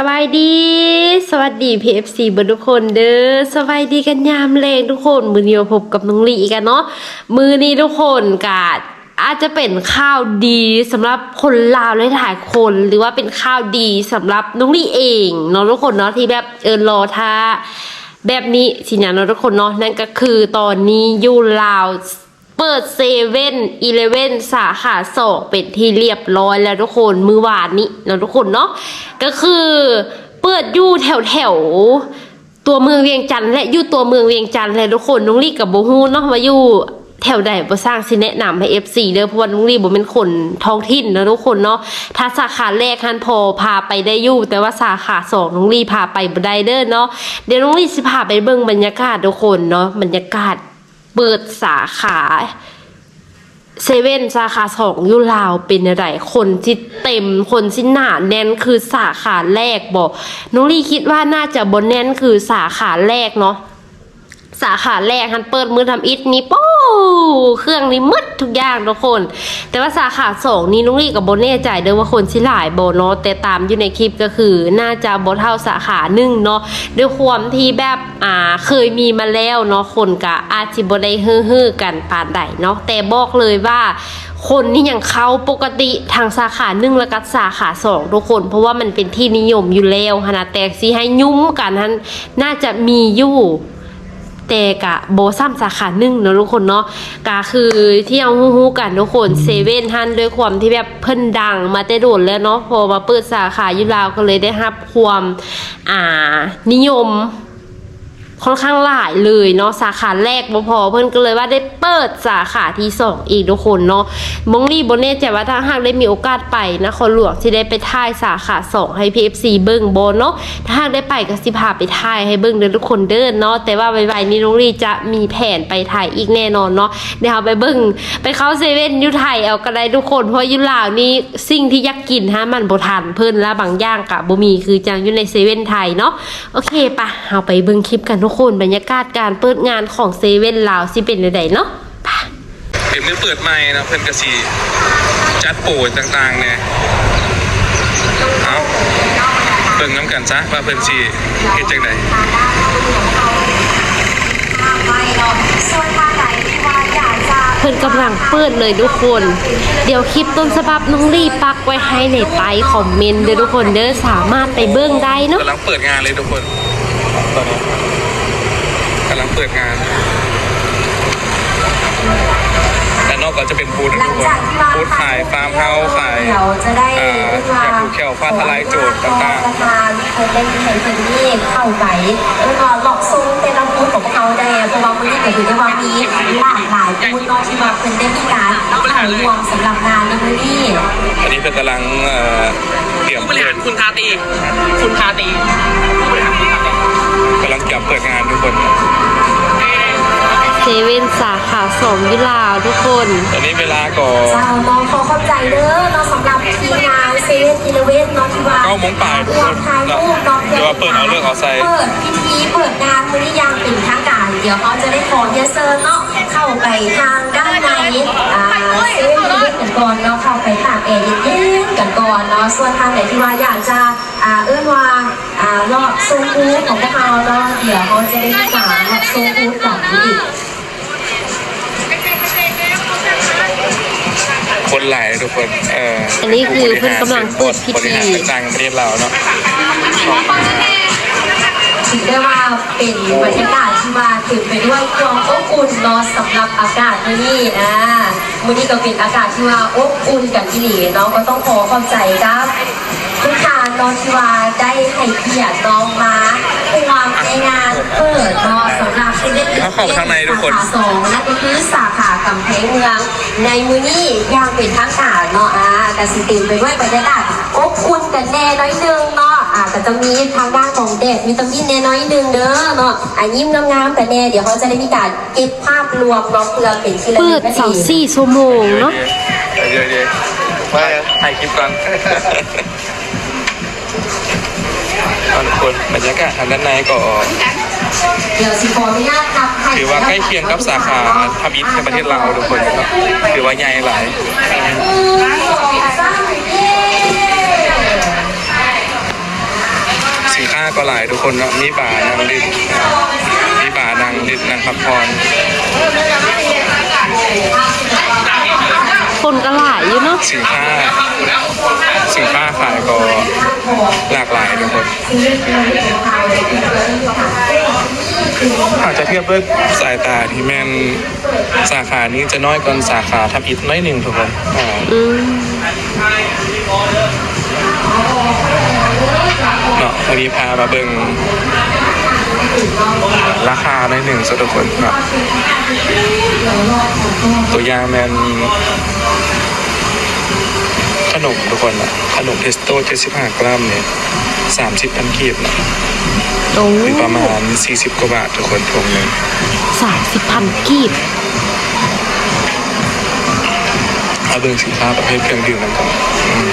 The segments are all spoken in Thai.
สบายดี สวัสดี PFC เบอร์ทุกคนเด้อสบายดีกันยามแรงทุกคน มือนี้มาพบกับน้องลีกันเนาะมือนี้ทุกคนกาดอาจจะเป็นข้าวดีสำหรับคนลาวหลายๆคน หรือว่าเป็นข้าวดีสำหรับน้องลีเองเนาะทุกคนเนาะที่แบบเออรอท่าแบบนี้สินะเนาะทุกคนเนาะนั่นก็คือตอนนี้อยู่ลาว เปิดเซเว่นอีเลเว่นสาขาสองเป็นที่เรียบร้อยแล้วทุกคนมือวานนี้เนาะทุกคนเนาะก็คือเปิดอยู่แถวแถวตัวเมืองเวียงจันทร์และอยู่ตัวเมืองเวียงจันทร์เลยทุกคนน้องลี่กับโบฮูเนาะมาอยู่แถวใดบ่สร้างสิแนะนำให้ FC เด้อเพราะว่าน้องลี่บ่เป็นคนท้องถิ่นนะทุกคนเนาะถ้าสาขาแรกฮันพอพาไปได้อยู่แต่ว่าสาขาสองน้องลี่พาไปบ่ได้เด้อเนาะเดี๋ยวน้องลี่สิพาไปเบิ่งบรรยากาศทุกคนเนาะบรรยากาศ เปิดสาขาเซเว่นสาขาสองยุลาวเป็นอะไรคนที่เต็มคนที่หนาแน่นคือสาขาแรกบอกน้องลี่คิดว่าน่าจะบนแน่นคือสาขาแรกเนาะ สาขาแรกฮันเปิดมือทำอิฐนี่ปู้เครื่องนี้มืดทุกอย่างทุกคน แต่ว่าสาขาสองนี่น้องลี่กับโบแน่ใจเด้อว่าคนที่หลายโบเนาะแต่ตามอยู่ในคลิปก็คือ น่าจะโบเท่าสาขาหนึ่งเนาะด้วยความที่แบบอ่าเคยมีมาแล้วเนาะคนกะอาจจิบได้ฮือๆกันปานใดเนาะแต่บอกเลยว่าคนนี่อยังเขาปกติทางสาขาหนึ่งและก็สาขาสองทุกคน เพราะว่ามันเป็นที่นิยมอยู่แล้วขนาดแต่ซีให้ยุ่มกันนั้นน่าจะมีอยู่ แต่กะโบซ้ำสาขาหนึ่งเนาะทุกคนเนาะกะคือที่เอาฮู้ๆกันทุกคนเซเว่นท่านด้วยความที่แบบเพิ่นดังมาแต่โดนแล้วเนาะพอมาเปิดสาขายุลาวก็เลยได้รับความอ่านิยม ค่อนข้างหลายเลยเนาะสาขาแรกบ่พอเพิ่อนก็เลยว่าได้เปิดสาขาที่สองอีกทุกคนเนาะมงรีบนเน่ใจว่าถ้าหากได้มีโอกาสไปนะครหลวงที่ได้ไปท่ายสาขาสองให้ PFC เบิ้งโบเนาะถ้าหากได้ไปก็สิพาไปท่ายให้เบิ้งเด้อทุกคนเด้อเนาะแต่ว่าไวๆนี้น้องรีจะมีแผนไปถ่ายอีกแน่นอนเนาะเดี๋ยวเราไปเบิ้งไปเข้าเซเว่นยูไทยเอาก็ได้ทุกคนเพราะยุลาวนี่สิ่งที่ยากกินฮะมันบทันเพิ่นและบางอย่างกะบ่มีคือจังอยู่ในเซเว่นไทยเนาะโอเคปะเราไปเบิ่งคลิปกันทุกคนบรรยากาศการเปิดงานของเซเว่นลาวสิเป็นไดเนาะไปเป็นมือเปิดใหม่นะเพิ่นกสีจัดโปรต่างๆเนี่ยเอาเบิ่งน้ำกันซะว่าเพิ่นสิเฮ็ดจังไดส่วนทางไหนที่ว่าอยากจะเพิ่นกำลังเปิดเลยทุกคน เดี๋ยวคลิปต้นฉบับน้องรีปักไว้ให้ในใต้คอมเมนต์เด้อทุกคนเด้อสามารถไปเบิ่งได้เนาะกำลังเปิดงานเลยทุกคนตอนนี้กำลังเปิดงานแต่นอกก็จะเป็นบูธนะหลัทุงกคนจากที่ว่าบูธขายฟาร์มเฮาส์ขายเดี๋ยวจะได้อ่าอยากผูกแขวฟ้าทลายโจทย์ต่างประธานคนเล่นเห็นเป็นนี่เข้าไปแล้วก็หลอกซุ้มเป็นลำพูดของเขาแดงเพราะว่ามือนี้ก็ถือได้ว่ามีหลากหลายพูดเนอกที่ว่าเป็นได้มีการถ่ายรวมสำหรับงานในมือนี้ๆอันนี้เป็นกำลังเอ่อเตรียมผู้บริเปิหาดรคุณทาตี คุณทาตีผู้บริหารคุณทาตี กำลังเตรียมเปิดงานทุกคน เซเว่นสาขาสองอยุลาวทุกคน ตอนนี้เวลาก็เจ้าน้องขอเข้าใจเด้อเนาะสำหรับทีมงานเซเว่นอีเลเว่นเนาะที่ว่าเก้าโมงบ่ายทุกคนถ่ายรูปเนาะเดี๋ยวว่าเปิดเอาเรื่องเอาใส่เปิดพิธีเปิดงานมือนี้ยังเป็นทางการ เดี๋ยวเขาจะได้ขอเยเซอร์เนาะเข้าไปทางด้านในอ่าเซเว่นอีเลเว่นกันก่อนเนาะเข้าไปตากแอร์เย็นๆกันก่อนเนาะส่วนทางไหนที่ว่าอยากจะ อ่าเอื้อนว่าอ่ารอบโซนฟูดของพวกเราเนาะเดี๋ยวเขาจะได้มีการรอบโซนฟูดของอีกคนหลายทุกคนเอออัอันนี้คือเพิ่นกำลังเปิดพิธี บริหารต่างๆประเทศเราเนาะถือได้ว่าเป็นบรรยากาศที่ว่าถึงไปด้วยความอบอุ่นเนาะสำหรับอากาศมื้อนี้นะมื้อนี้ก็เป็นอากาศที่ว่าอบอุ่นกันที่หลีเนาะก็ต้องขอขอบใจครับ ทุกทานเนาะที่ว่าได้ให้เกียรติน้องมาความในงานเปิดเนาะสำหรับผู้เล่นเข้าข้างในทุกคนสาขาสองนั่นก็คือสาขากำแพงเมือง ในมื้อนี้ยังเป็นทางการเนาะอ่าแต่สิเต็มไปด้วยบรรยากาศอบอุ่นกันแน่น้อยนึงเนาะอ่าก็จะมีทางด้านของเด็กมีตำยินแน่น้อยนึงเด้อเนาะอ่ายิ้มงามๆกันแน่เดี๋ยวเขาจะได้มีการเก็บภาพรวมเนาะเพื่อเป็นที่ระเปิลึดกนั่นเสาเองสี่ชั่วโมงเนาะเดี๋ยวเดี๋ยวมาถ่ายคลิปก่อนเอา ทุกคนบรรยากาศทางด้านในก็เดี๋ยวสิขออนุญาตครับให้ถือว่าใกล้เคียงกับสาขาทำอิฐในประเทศลาวทุกคนเนาะถือว่าใหญ่หลายหนึ่งสองสามเย้หลายทุกคนเนาะมีบาร์นางลิดมีบาร์นางลิดนางพักผ่อนคนก็หลายอยู่เนาะสินค้า สินค้าขายก็หลากหลายทุกคนอาจจะเทียบด้วยสายตาที่แม่นสาขานี้จะน้อยกว่าสาขาทับอิฐน้อยหนึ่งทุกคนอ่าอืมเนาะวันนี้พามาเบิ่งราคาในอยหนึ่งสักทุกคนเนาะตัวอย่างแมน ขนมทุกคนอะขนมเทสโต้75 กรัมเนี่ย30พันกีบเนาะโอ้หรือประมาณ 40 กว่าบาททุกคนถุงหนึ่งสามสิบพันกีบ เอาเบิ่งสินค้าประเภทเครื่องดื่มนั่นก่อนอืม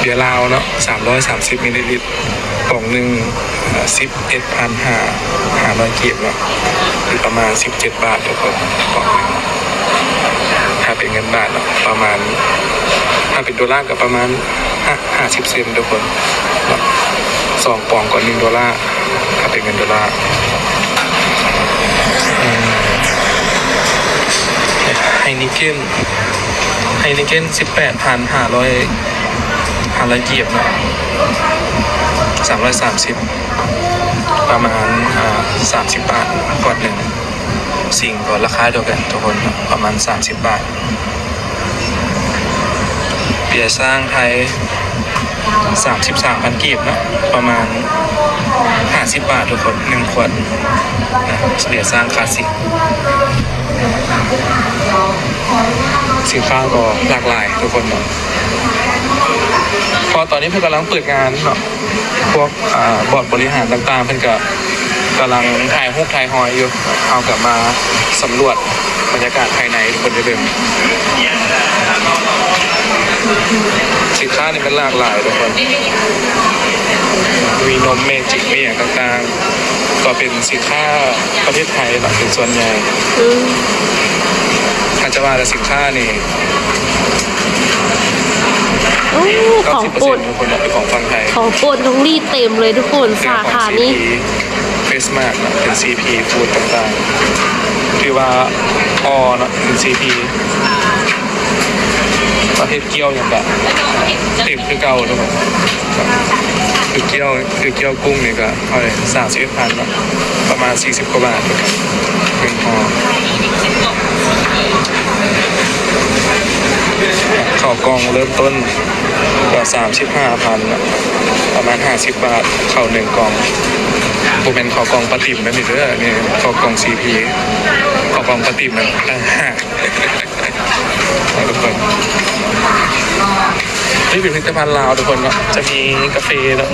เดี๋ยวลาวเนาะ330มิลลิลิตรกล่องหนึ่งสิบเอ็ดพันห้าห้าร้อยกีบเนาะหรือประมาณ 17 บาททุกคนกล่องหนึ่งถ้า เป็นเงินบาทประมาณถ้าเป็นดอลลาร์ก็ประมาณห้าสิบเซนทุกคนสองปองก่อนหนึ่งดอลลาร์ถ้าเป็นเงินดอลลาร์ไฮนิเกนไฮนิเกนสิบแปดพันห้าร้อยห้าร้อยเกียบนะสามร้อยสามสิบประมาณสามสิบบาทก่อนหนึ่ง สิ่งก็ราคาเดียวกันทุกคนประมาณสามสิบบาทเบียร์สร้างไทยสามสิบสามพันกีบนะประมาณห้าสิบบาททุกคนหนึ่งขวดนะเบียร์สร้างคลาสสิกสินค้าก็หลากหลายทุกคนเนาะพอตอนนี้เพื่อนกำลังเปิดงานเนาะพวกอ่าบอร์ดบริหารต่างๆ เพิ่อนก็ กำลังถ่ายรูปถ่ายหอยอยู่ เอากลับมาสำรวจบรรยากาศภายในทุกคนจะเดิมสินค้านี่มันหลากหลายทุกคน มีนมเมจิกมีอย่างต่างๆ ก็เป็นสินค้าประเทศไทยหลักเป็นส่วนใหญ่อืมถ้าจะว่าแต่สินค้านี่โอ้ของโปรด90%ทุกคนเป็นของฝั่งไทย ของโปรดน้องลี่เต็มเลยทุกคน สาขานี้เฟ สมากเป็น CP ฟูดต่างๆที่ว่าออเนาะเป็น CP ประเภทเกี๊ยวอย่างแบบต็มคือเก่าทุกคนคือเกี๊ยวคือเกี๊ยวกุ้งนี่ก็เท่าไหร่สามสิบพันเนาะประมาณสี่สิบกว่าบาทเหมือนกันหนึ่งห่อ ข้าวกล่องเริ่มต้นก็สามสิบห้าพันประมาณห้าสิบบาทข้าวหนึ่งกล่องผมเป็นขอกองปฏิมนะมิเตอร์นี่ขอกองซีพีขอกองปฏิมนะต่างหากทุกคนนี่เป็นผลิตภัณฑ์ลาวทุกคนเนาะจะมีกาแฟ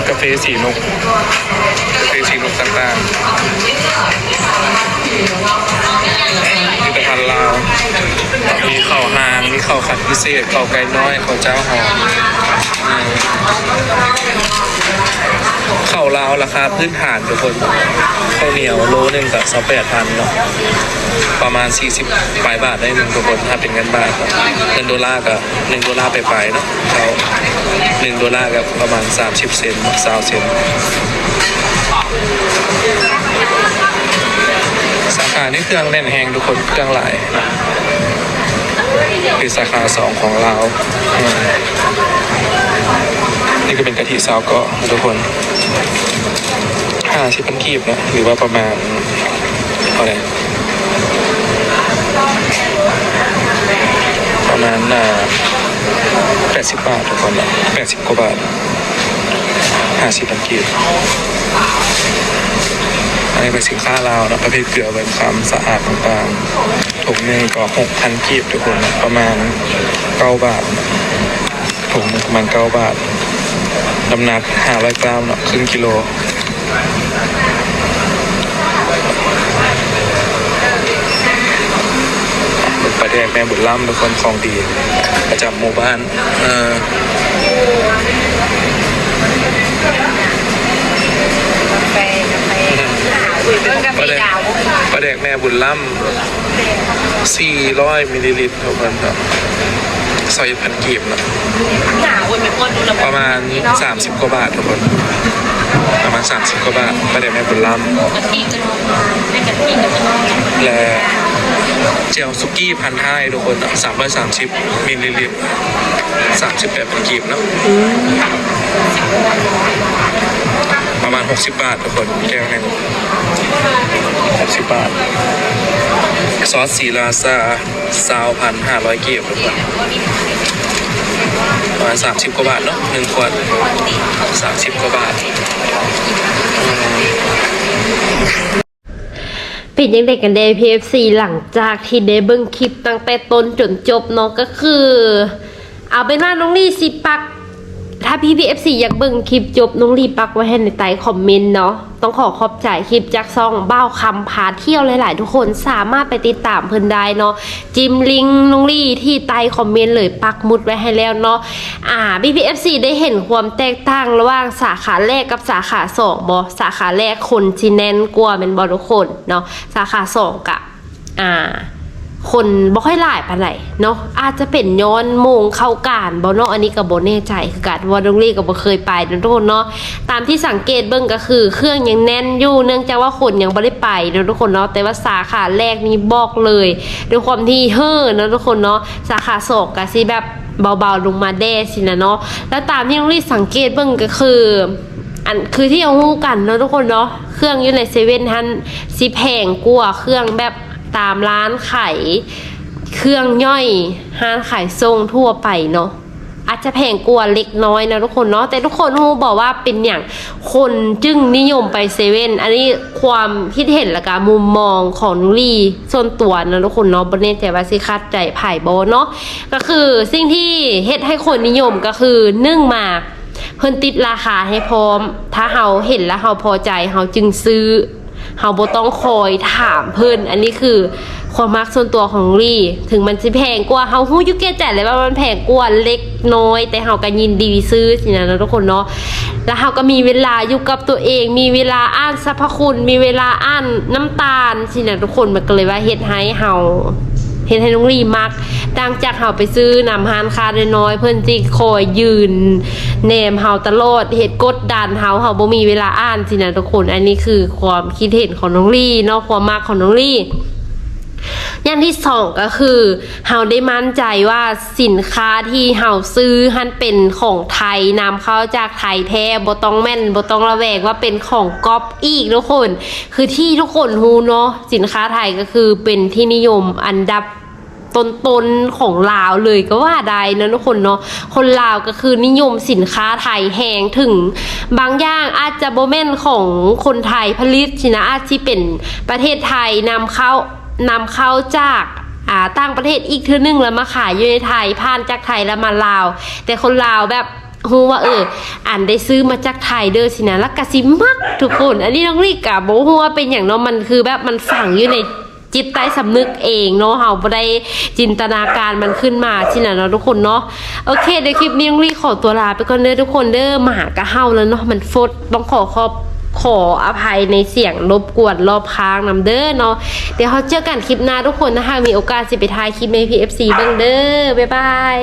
กาแฟสีนกกาแฟสีนกต่างๆ ลาว มีข้าวหาง มีข้าวขัดพิเศษข้าวไก่น้อยข้าวเจ้าหอมข้าวลาวราคาพื้นฐานทุกคนข้าวเหนียวโลหนึ่งกับสองแปดพันเนาะประมาณ 40ปลายบาทได้หนึ่งทุกคนถ้าเป็นเงินบาทเงินดอลลาร์ก็หนึ่งดอลลาร์ไปปลายเนาะเขาหนึ่งดอลลาร์กับประมาณ 30 เซนต์สาวเซนต์ ขานี่เครื่องแน่นแหงทุกคนเครื่องหลายนะคือสาขาสองของเราอืมนี่ก็เป็นกะทิซาวเก็ทุกคนห้าสิบพันกีบนะหรือว่าประมาณเท่าไหร่ประมาณอ่าแปดสิบบาททุกคนนะแปดสิบกว่าบาทห้าสิบพันกีบ อันนี้เป็นสินค้าลาวนะประเภทเกลือเป็นความสะอาดต่างๆถุงหนึ่งก็หกพันกีบทุกคนนะประมาณเก้าบาทถุงประมาณเก้าบาทน้ำหนัก500กรัมเนาะครึ่งกิโลประเดกแม่บุญล่ำทุกคนของดี ประจำหมู่บ้าน เออ กาแฟกาแฟ ต้นกาแฟประเดกดาวประเดกแม่บุญล่ำ400มิลลิลิตรทุกคนครับซอยพันกีบเนาะหนาวเว้ยไม่พ้นประมาณ30กว่าบาททุกคนประมาณ30กว่าบาทไม่ได้แม่บุญล้กะทิจะไม่กะทิกะทิำและเจลซุกี้พันห้าทุกคน330มิลลิลิตร38เป็นกีบเนาะประมาณ 60 บาททุกคนแก้วหนึง 60บบาท ซอสสีลาซาซาวพันห้าร้อยกีบทุกคนประมาณสามสิบกว่าบาทเนาะหนึ่งขวดสามสิบกว่าบาทเป็นยังไงกันเดย์ PFC หลังจากที่ได้เบิ่งคลิปตั้งแต่ต้นจนจบเนาะก็คือ เอาเป็นว่าน้องลี่สิปัก ถ้าพี่ PFC อยากเบิ่งคลิปจบน้องลี่ปักไว้ให้ในใต้คอมเมนต์เนาะต้องขอขอบใจคลิปจากซองเบ้าคำพาเที่ยวหลาย ๆ ทุกคนสามารถไปติดตามเพิ่นได้เนาะจิมลิงก์น้องลี่ที่ใต้คอมเมนต์เลยปักมุดไว้ให้แล้วเนาะอ่า BPFC ได้เห็นความแตกต่างระหว่างสาขาแรกกับสาขาสองบอสาขาแรกคนจีแนนกว่าเป็นบอทุกคนเนาะสาขาสองกะอ่า คนบ่ค่อยหลายปานไหนเนาะอาจจะเป็นย้อนโมงเข้าการบ่เนาะอันนี้ก็บบ่แน่ใจคือกันว่าดงลี่ก็บบ่เคยไปเนาะทุกคนเนาะตามที่สังเกตเบิ่งก็คือ เครื่องยังแน่นอยู่เนื่องจากว่าคนยังบ่ได้ไปเนาะทุกคนเนาะแต่ว่าสาขาแรกนี่บอกเลยด้วยความที่เฮ้อเนาะทุกคนเนาะสาขาสองก็สิแบบเบาๆลงมาแด้สินะเนาะแล้วตามที่ดงลี่สังเกตเบิ่งก็คืออันคือที่เอาหู้กันเนาะทุกคนเนาะเครื่องอยู่ในเซเว่นทันสิแพงกว่าเครื่องแบบ ตามร้านขายเครื่องย่อยห้านขายทรงทั่วไปเนาะอาจจะแพงกว่าเล็กน้อยนะทุกคนเนาะแต่ทุกคนฮูบอกว่าเป็นอย่างคนจึงนิยมไปเซเว่นอันนี้ความคิดเห็นละการมุมมองของนุลีส่วนตัวนะทุกคนเนาะบนเน่ใจว่าสิคัดใจไผ่บเนาะก็คือสิ่งที่เฮ็ดให้คนนิยมก็คือนึ่งมาเพิ่นติดราคาให้พร้อม ถ้าเฮาเห็นแล้วเฮาพอใจเฮาจึงซื้อ เฮาบ่ต้องคอยถามเพิ่นอันนี้คือความมักส่วนตัวของลี่ ถึงมันสิแพงกว่าเฮาฮู้อยู่แก่ใจเลยว่ามันแพงกว่าเล็กน้อย แต่เฮาก็ยินดีซื้อสินะทุกคนเนาะแล้วเฮาก็มีเวลาอยู่กับตัวเอง มีเวลาอ่านสรรพคุณ มีเวลาอ่านน้ำตาลสินะทุกคนมันก็เลยว่าเฮ็ดให้เฮาเห็นให้น้องลีมัก ดังจากเฮาไปซื้อนำฮานคาได้น้อยเพิ่นสิคอยยืนแนมเฮาตลอดเฮ็ดกดดันเฮาเฮาบ่มีเวลาอ่านสินะทุกคน อันนี้คือความคิดเห็นของน้องลี่เนาะความมักของน้องลี่อย่างที่สองก็คือเฮาได้มั่นใจว่าสินค้าที่เฮาซื้อหันเป็นของไทยนำเข้าจากไทยแท้บ่ต้องแม่นบ่ต้องระแวงว่าเป็นของก๊อปอีกทุกคน คือที่ทุกคนฮู้เนาะสินค้าไทยก็คือเป็นที่นิยมอันดับ ตนของลาวเลยก็ว่าได้นะทุกคนเนาะคนลาวก็คือนิยมสินค้าไทยแหงถึง บางอย่างอาจจะโบแมนของคนไทยผลิตสินะอาจจะเป็นประเทศไทยนำเข้านำเข้าจากอ่าต่างประเทศอีกทื่อนึงแล้วมาขายอยู่ในไทยผ่านจากไทยแล้วมาลาว แต่คนลาวแบบฮู้ว่าเอออ่านได้ซื้อมาจากไทยเด้อสินะแล้วก็สิมักทุกคน อันนี้น้องลีกะบ่ฮู้ว่าเป็นอย่างเนาะมันคือแบบมันฝังอยู่ใน จิตใต้สำนึกเองเนาะเฮาบ่ได้จินตนาการมันขึ้นมาที่นั่นเนาะทุกคนเนาะโอเคเดี๋ยวคลิปนี้ต้องรีขอตัวลาไปก่อนเด้อทุกคนเด้อมาหากะเฮาแล้วเนาะมันฟดต้องขอขอบขออภัยในเสียงรบกวนรอบค้างนำเด้อเนาะเดี๋ยวเขาเจอกันคลิปหน้าทุกคนนะคะมีโอกาสสิไปถ่ายคลิปใน PFC เบิ่งเด้อบ๊ายบาย